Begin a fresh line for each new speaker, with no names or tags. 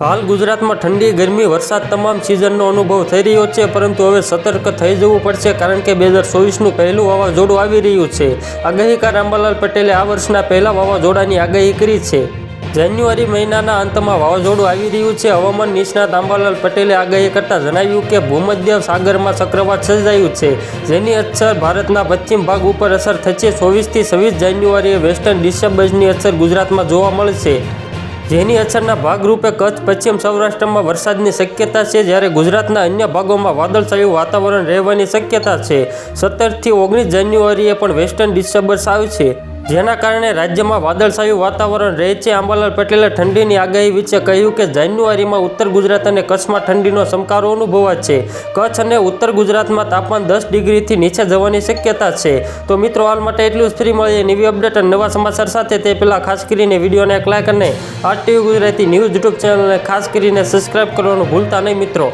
હાલ ગુજરાતમાં ઠંડી, ગરમી, વરસાદ તમામ સિઝનનો અનુભવ થઈ રહ્યો છે, પરંતુ હવે સતર્ક થઈ જવું પડશે કારણ કે બે હજાર ચોવીસનું પહેલું વાવાઝોડું આવી રહ્યું છે. આગાહીકાર રામલાલ પટેલે આ વર્ષના પહેલા વાવાઝોડાની આગાહી કરી છે. જાન્યુઆરી મહિનાના અંતમાં વાવાઝોડું આવી રહ્યું છે. હવામાન નિષ્ણાત અંબાલાલ પટેલે આગાહી કરતાં જણાવ્યું કે ભૂમધ્ય સાગરમાં ચક્રવાત સર્જાયું છે, જેની અસર ભારતના પશ્ચિમ ભાગ ઉપર અસર થશે. ચોવીસથી છવ્વીસ જાન્યુઆરીએ વેસ્ટર્ન ડિસ્ટર્બન્સની અસર ગુજરાતમાં જોવા મળશે. જેની અસરના ભાગરૂપે કચ્છ, પશ્ચિમ સૌરાષ્ટ્રમાં વરસાદની શક્યતા છે. જ્યારે ગુજરાતના અન્ય ભાગોમાં વાદળછાયું વાતાવરણ રહેવાની શક્યતા છે. સત્તરથી ઓગણીસ જાન્યુઆરીએ પણ વેસ્ટર્ન ડિસ્ટર્બન્સ આવશે જેના કારણે રાજ્યમાં વાદળછાયું વાતાવરણ રહે છે. આંબાલાલ પટેલે ઠંડીની આગાહી વિશે કહ્યું કે જાન્યુઆરીમાં ઉત્તર ગુજરાત અને કચ્છમાં ઠંડીનો સમકારો અનુભવાય છે. કચ્છ અને ઉત્તર ગુજરાતમાં તાપમાન દસ ડિગ્રીથી નીચે જવાની શક્યતા છે. તો મિત્રો હાલ માટે એટલું જ. ફ્રી મળીએ નવી અપડેટ અને નવા સમાચાર સાથે. તે પહેલાં ખાસ કરીને વિડીયોને એક લાઈક અને R TV Gujarati news YouTube ચેનલને ખાસ કરીને સબસ્ક્રાઇબ કરવાનું ભૂલતા નહીં મિત્રો.